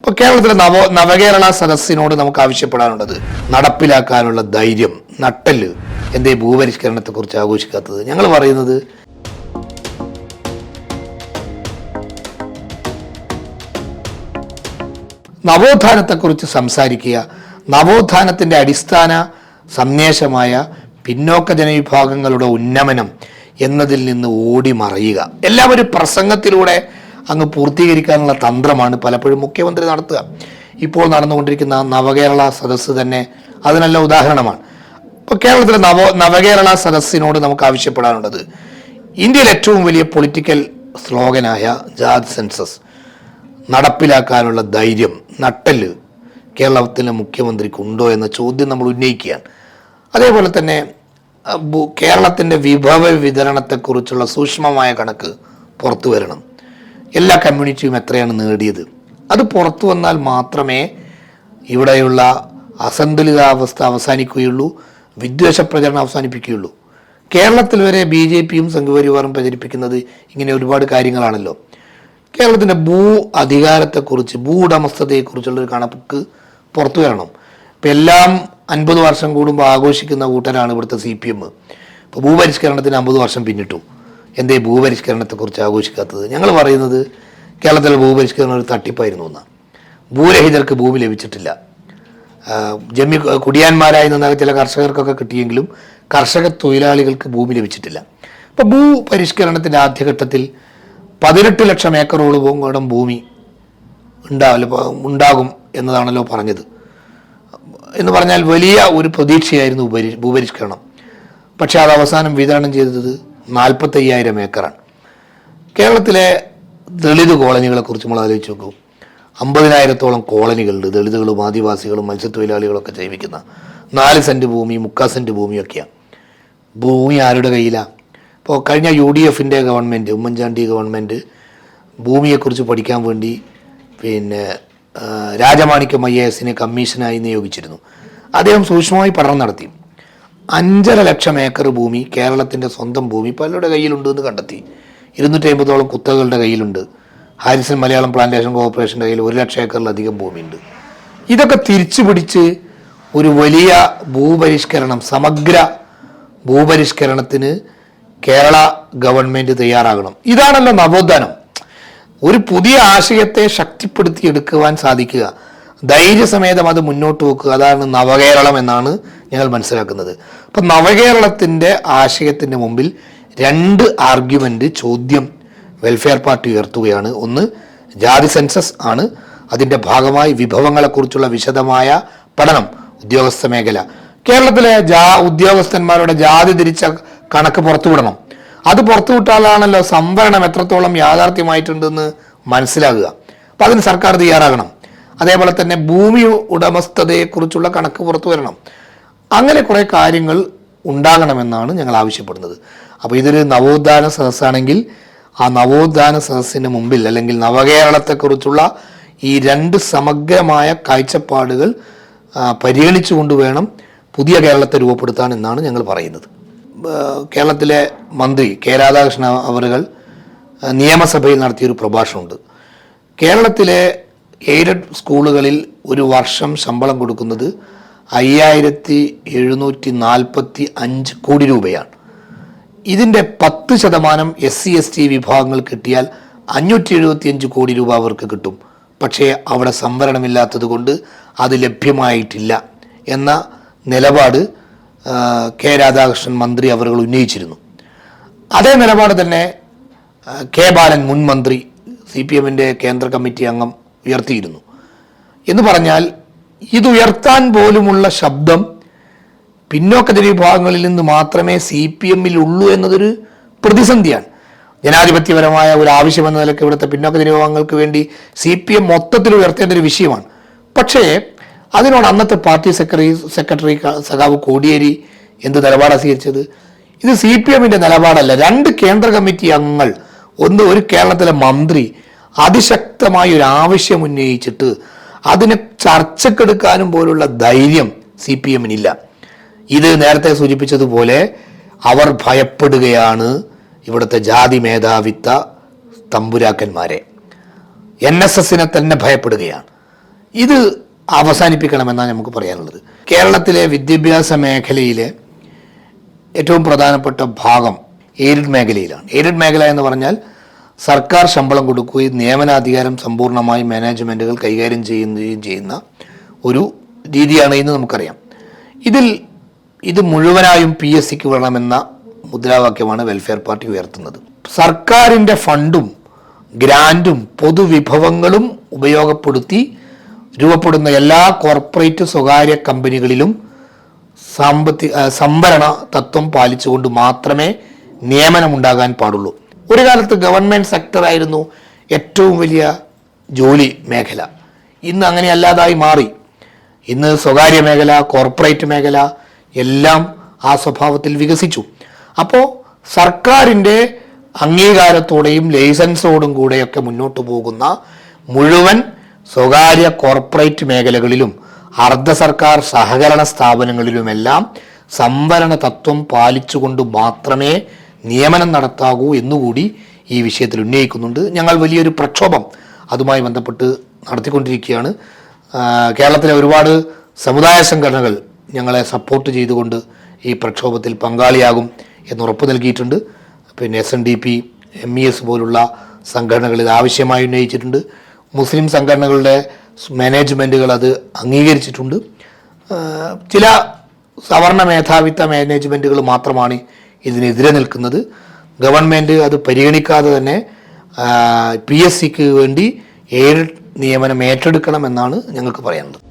ഇപ്പൊ കേരളത്തിലെ നവ നവകേരള സദസ്സിനോട് നമുക്ക് ആവശ്യപ്പെടാനുള്ളത് നടപ്പിലാക്കാനുള്ള ധൈര്യം നട്ടൽ എന്തേ ഭൂപരിഷ്കരണത്തെ കുറിച്ച് ആഘോഷിക്കാത്തത്. ഞങ്ങൾ പറയുന്നത് നവോത്ഥാനത്തെക്കുറിച്ച് സംസാരിക്കുക നവോത്ഥാനത്തിന്റെ അടിസ്ഥാന സന്ദേശമായ പിന്നോക്ക ജനവിഭാഗങ്ങളുടെ ഉന്നമനം എന്നതിൽ നിന്ന് ഓടി മറയുക എല്ലാം ഒരു പ്രസംഗത്തിലൂടെ അങ്ങ് പൂർത്തീകരിക്കാനുള്ള തന്ത്രമാണ് പലപ്പോഴും മുഖ്യമന്ത്രി നടത്തുക. ഇപ്പോൾ നടന്നുകൊണ്ടിരിക്കുന്ന നവകേരള സദസ്സ് തന്നെ അതിനല്ല ഉദാഹരണമാണ്. ഇപ്പോൾ കേരളത്തിലെ നവ നവകേരള സദസ്സിനോട് നമുക്ക് ആവശ്യപ്പെടാനുള്ളത് ഇന്ത്യയിൽ ഏറ്റവും വലിയ പൊളിറ്റിക്കൽ സ്ലോഗനായ ജാത് സെൻസസ് നടപ്പിലാക്കാനുള്ള ധൈര്യം നട്ടൽ കേരളത്തിലെ മുഖ്യമന്ത്രിക്ക് ഉണ്ടോ എന്ന ചോദ്യം നമ്മൾ ഉന്നയിക്കുകയാണ്. അതേപോലെ തന്നെ കേരളത്തിന്റെ വിഭവ വിതരണത്തെക്കുറിച്ചുള്ള സൂക്ഷ്മമായ കണക്ക് പുറത്തു വരണം. എല്ലാ കമ്മ്യൂണിറ്റിയും എത്രയാണ് നേടിയത്? അത് പുറത്തു വന്നാൽ മാത്രമേ ഇവിടെയുള്ള അസന്തുലിതാവസ്ഥ അവസാനിക്കുകയുള്ളൂ വിദ്വേഷ പ്രചരണം അവസാനിപ്പിക്കുകയുള്ളൂ. കേരളത്തിൽ വരെ ബി ജെ പിയും സംഘപരിവാറും പ്രചരിപ്പിക്കുന്നത് ഇങ്ങനെ ഒരുപാട് കാര്യങ്ങളാണല്ലോ. കേരളത്തിന്റെ ഭൂ അധികാരത്തെക്കുറിച്ച് ഭൂ ഉടമസ്ഥതയെക്കുറിച്ചുള്ളൊരു കണക്ക് പുറത്തു വരണം. ഇപ്പം എല്ലാം അൻപത് വർഷം കൂടുമ്പോൾ ആഘോഷിക്കുന്ന കൂട്ടരാണ് ഇവിടുത്തെ സി പി എം. ഇപ്പോൾ ഭൂപരിഷ്കരണത്തിന് അമ്പത് വർഷം പിന്നിട്ടു. എന്തേ ഭൂപരിഷ്കരണത്തെക്കുറിച്ച് ആഘോഷിക്കാത്തത്? ഞങ്ങൾ പറയുന്നത് കേരളത്തിലെ ഭൂപരിഷ്കരണം ഒരു തട്ടിപ്പായിരുന്നു എന്നാണ് ഭൂരഹിതർക്ക് ഭൂമി ലഭിച്ചിട്ടില്ല. ജമ്മി കുടിയാന്മാരായി നിന്ന ചില കർഷകർക്കൊക്കെ കിട്ടിയെങ്കിലും കർഷക തൊഴിലാളികൾക്ക് ഭൂമി ലഭിച്ചിട്ടില്ല. അപ്പോൾ ഭൂപരിഷ്കരണത്തിന്റെ ആദ്യഘട്ടത്തിൽ പതിനെട്ട് ലക്ഷം ഏക്കറോളം ഭൂമി ഉണ്ടാവില്ല ഉണ്ടാകും എന്നതാണല്ലോ പറഞ്ഞത്. എന്ന് പറഞ്ഞാൽ വലിയ ഒരു പ്രതീക്ഷയായിരുന്നു ഉപരി ഭൂപരിഷ്കരണം. പക്ഷേ അത് അവസാനം വിതരണം ചെയ്തത് നാൽപ്പത്തയ്യായിരം ഏക്കറാണ്. കേരളത്തിലെ ദളിത് കോളനികളെ കുറിച്ച് നമ്മൾ ആലോചിച്ച് നോക്കൂ. അമ്പതിനായിരത്തോളം കോളനികളുണ്ട്. ദളിതുകളും ആദിവാസികളും മത്സ്യത്തൊഴിലാളികളൊക്കെ ജീവിക്കുന്ന നാല് സെന്റ് ഭൂമി മുക്കാൽ സെന്റ് ഭൂമിയൊക്കെയാണ്. ഭൂമി ആരുടെ കയ്യിലാണ് ഇപ്പോൾ കഴിഞ്ഞ യു ഡി എഫിന്റെ ഗവൺമെന്റ് ഉമ്മൻചാണ്ടി ഗവൺമെന്റ് ഭൂമിയെക്കുറിച്ച് പഠിക്കാൻ വേണ്ടി പിന്നെ രാജമാണിക്യം ഐ എസിനെ കമ്മീഷനായി നിയോഗിച്ചിരുന്നു. അദ്ദേഹം സൂക്ഷ്മമായി പഠനം നടത്തി. അഞ്ചര ലക്ഷം ഏക്കർ ഭൂമി കേരളത്തിന്റെ സ്വന്തം ഭൂമി പലരുടെ കയ്യിലുണ്ട് എന്ന് കണ്ടെത്തി. ഇരുന്നൂറ്റി അമ്പതോളം കുത്തകളുടെ കയ്യിലുണ്ട്. ഹാരിസൺ മലയാളം പ്ലാന്റേഷൻ കോർപ്പറേഷന്റെ കയ്യിൽ ഒരു ലക്ഷം ഏക്കറിലധികം ഭൂമിയുണ്ട്. ഇതൊക്കെ തിരിച്ചു പിടിച്ച് ഒരു വലിയ ഭൂപരിഷ്കരണം സമഗ്ര ഭൂപരിഷ്കരണത്തിന് കേരള ഗവൺമെന്റ് തയ്യാറാകണം. ഇതാണല്ലോ നവോത്ഥാനം. ഒരു പുതിയ ആശയത്തെ ശക്തിപ്പെടുത്തിയെടുക്കുവാൻ സാധിക്കുക. ധൈര്യസമേതം അത് മുന്നോട്ട് വെക്കുക. അതാണ് നവകേരളം എന്നാണ് ഞങ്ങൾ മനസ്സിലാക്കുന്നത്. അപ്പം നവകേരളത്തിന്റെ ആശയത്തിന്റെ മുമ്പിൽ രണ്ട് ആർഗ്യുമെന്റ് ചോദ്യം വെൽഫെയർ പാർട്ടി ഉയർത്തുകയാണ്. ഒന്ന് ജാതി സെൻസസ് ആണ്. അതിന്റെ ഭാഗമായി വിഭവങ്ങളെക്കുറിച്ചുള്ള വിശദമായ പഠനം ഉദ്യോഗസ്ഥ മേഖല. കേരളത്തിലെ ജാ ഉദ്യോഗസ്ഥന്മാരുടെ ജാതി തിരിച്ച കണക്ക് പുറത്തുവിടണം. അത് പുറത്തുവിട്ടാലാണല്ലോ സംവരണം എത്രത്തോളം യാഥാർത്ഥ്യമായിട്ടുണ്ടെന്ന് മനസ്സിലാകുക. അപ്പം അതിന് സർക്കാർ തയ്യാറാകണം. അതേപോലെ തന്നെ ഭൂമി ഉടമസ്ഥതയെക്കുറിച്ചുള്ള കണക്ക് പുറത്തു വരണം. അങ്ങനെ കുറേ കാര്യങ്ങൾ ഉണ്ടാകണമെന്നാണ് ഞങ്ങൾ ആവശ്യപ്പെടുന്നത്. അപ്പോൾ ഇതൊരു നവോത്ഥാന സദസ്സാണെങ്കിൽ ആ നവോത്ഥാന സദസ്സിന് മുമ്പിൽ അല്ലെങ്കിൽ നവകേരളത്തെക്കുറിച്ചുള്ള ഈ രണ്ട് സമഗ്രമായ കാഴ്ചപ്പാടുകൾ പരിഗണിച്ചുകൊണ്ട് വേണം പുതിയ കേരളത്തെ രൂപപ്പെടുത്താൻ എന്നാണ് ഞങ്ങൾ പറയുന്നത്. കേരളത്തിലെ മന്ത്രി കെ രാധാകൃഷ്ണ അവറുകൾ ആ, നിയമസഭയിൽ നടത്തിയൊരു പ്രഭാഷണമുണ്ട്. കേരളത്തിലെ എയ്ഡഡ് സ്കൂളുകളിൽ ഒരു വർഷം ശമ്പളം കൊടുക്കുന്നത് അയ്യായിരത്തി എഴുന്നൂറ്റി നാൽപ്പത്തി അഞ്ച് കോടി രൂപയാണ്. ഇതിന്റെ പത്ത് ശതമാനം എസ് സി എസ് ടി വിഭാഗങ്ങൾ കിട്ടിയാൽ അഞ്ഞൂറ്റി എഴുപത്തിയഞ്ച് കോടി രൂപ അവർക്ക് കിട്ടും. പക്ഷേ അവിടെ സംവരണമില്ലാത്തത് കൊണ്ട് അത് ലഭ്യമായിട്ടില്ല എന്ന നിലപാട് കെ രാധാകൃഷ്ണൻ മന്ത്രി അവർ ഉന്നയിച്ചിരുന്നു. അതേ നിലപാട് തന്നെ കെ ബാലൻ മുൻ മന്ത്രി സി പി എമ്മിന്റെ കേന്ദ്ര കമ്മിറ്റി അംഗം ഉയർത്തിയിരുന്നു. എന്ന് പറഞ്ഞാൽ ഇത് ഉയർത്താൻ പോലുമുള്ള ശബ്ദം പിന്നോക്ക വിഭാഗങ്ങളിൽ നിന്ന് മാത്രമേ സി പി എമ്മിൽ ഉള്ളൂ എന്നതൊരു പ്രതിസന്ധിയാണ്. ജനാധിപത്യപരമായ ഒരു ആവശ്യം എന്ന നിലയ്ക്ക് ഇവിടുത്തെ പിന്നോക്ക വിഭാഗങ്ങൾക്ക് വേണ്ടി സി പി എം മൊത്തത്തിൽ ഉയർത്തേണ്ട ഒരു വിഷയമാണ്. പക്ഷേ അതിനോട് അന്നത്തെ പാർട്ടി സെക്രട്ടറി സെക്രട്ടറി സഖാവ് കോടിയേരി എന്ത് നിലപാടാണ് സ്വീകരിച്ചത്? ഇത് സി പി എമ്മിന്റെ നിലപാടല്ല. രണ്ട് കേന്ദ്ര കമ്മിറ്റി അംഗങ്ങൾ ഒന്ന് ഒരു കേരളത്തിലെ മന്ത്രി അതിശക്തമായ ഒരു ആവശ്യം ഉന്നയിച്ചിട്ട് അതിനെ ചർച്ചക്കെടുക്കാനും പോലുള്ള ധൈര്യം സി പി എമ്മിനില്ല. ഇത് നേരത്തെ സൂചിപ്പിച്ചതുപോലെ അവർ ഭയപ്പെടുകയാണ് ഇവിടുത്തെ ജാതി മേധാവിത്വ തമ്പുരാക്കന്മാരെ. എൻ എസ് എസിനെ തന്നെ ഭയപ്പെടുകയാണ്. ഇത് അവസാനിപ്പിക്കണമെന്നാണ് നമുക്ക് പറയാനുള്ളത്. കേരളത്തിലെ വിദ്യാഭ്യാസ മേഖലയിലെ ഏറ്റവും പ്രധാനപ്പെട്ട ഭാഗം എയ്ഡഡ് മേഖലയിലാണ്. എയ്ഡഡ് മേഖല എന്ന് പറഞ്ഞാൽ സർക്കാർ ശമ്പളം കൊടുക്കുകയും നിയമനാധികാരം സമ്പൂർണമായി മാനേജ്മെന്റുകൾ കൈകാര്യം ചെയ്യുകയും ചെയ്യുന്ന ഒരു രീതിയാണ് ഇന്ന് നമുക്കറിയാം. ഇതിൽ ഇത് മുഴുവനായും പി എസ് സിക്ക് വേണമെന്ന മുദ്രാവാക്യമാണ് വെൽഫെയർ പാർട്ടി ഉയർത്തുന്നത്. സർക്കാരിന്റെ ഫണ്ടും ഗ്രാന്റും പൊതുവിഭവങ്ങളും ഉപയോഗപ്പെടുത്തി രൂപപ്പെടുന്ന എല്ലാ കോർപ്പറേറ്റ് സ്വകാര്യ കമ്പനികളിലും സാമ്പത്തിക സംഭരണ തത്വം പാലിച്ചുകൊണ്ട് മാത്രമേ നിയമനമുണ്ടാകാൻ പാടുള്ളൂ. ഒരു കാലത്ത് ഗവൺമെന്റ് സെക്ടറായിരുന്നു ഏറ്റവും വലിയ ജോലി മേഖല. ഇന്ന് അങ്ങനെ അല്ലാതായി മാറി. ഇന്ന് സ്വകാര്യ മേഖല കോർപ്പറേറ്റ് മേഖല എല്ലാം ആ സ്വഭാവത്തിൽ വികസിച്ചു. അപ്പോൾ സർക്കാരിന്റെ അംഗീകാരത്തോടെയും ലൈസൻസോടും കൂടെയൊക്കെ മുന്നോട്ട് പോകുന്ന മുഴുവൻ സ്വകാര്യ കോർപ്പറേറ്റ് മേഖലകളിലും അർദ്ധ സർക്കാർ സഹകരണ സ്ഥാപനങ്ങളിലുമെല്ലാം സംവരണ തത്വം പാലിച്ചുകൊണ്ട് മാത്രമേ നിയമനം നടത്താകൂ എന്നുകൂടി ഈ വിഷയത്തിൽ ഉന്നയിക്കുന്നുണ്ട്. ഞങ്ങൾ വലിയൊരു പ്രക്ഷോഭം അതുമായി ബന്ധപ്പെട്ട് നടത്തിക്കൊണ്ടിരിക്കുകയാണ്. കേരളത്തിലെ ഒരുപാട് സമുദായ സംഘടനകൾ ഞങ്ങളെ സപ്പോർട്ട് ചെയ്തുകൊണ്ട് ഈ പ്രക്ഷോഭത്തിൽ പങ്കാളിയാകും എന്ന് ഉറപ്പ് നൽകിയിട്ടുണ്ട്. പിന്നെ S N D P M E S പോലുള്ള സംഘടനകൾ ഇത് ആവശ്യമായി ഉന്നയിച്ചിട്ടുണ്ട്. മുസ്ലിം സംഘടനകളുടെ മാനേജ്മെന്റുകൾ അത് അംഗീകരിച്ചിട്ടുണ്ട്. ചില സവർണ മേധാവിത്വ മാനേജ്മെന്റുകൾ മാത്രമാണ് ഇതിനെതിരെ നിൽക്കുന്നത്. ഗവൺമെന്റ് അത് പരിഗണിക്കാതെ തന്നെ പി എസ് സിക്ക് വേണ്ടി ഏഴ് നിയമനം ഏറ്റെടുക്കണം എന്നാണ് ഞങ്ങൾക്ക് പറയാനുള്ളത്.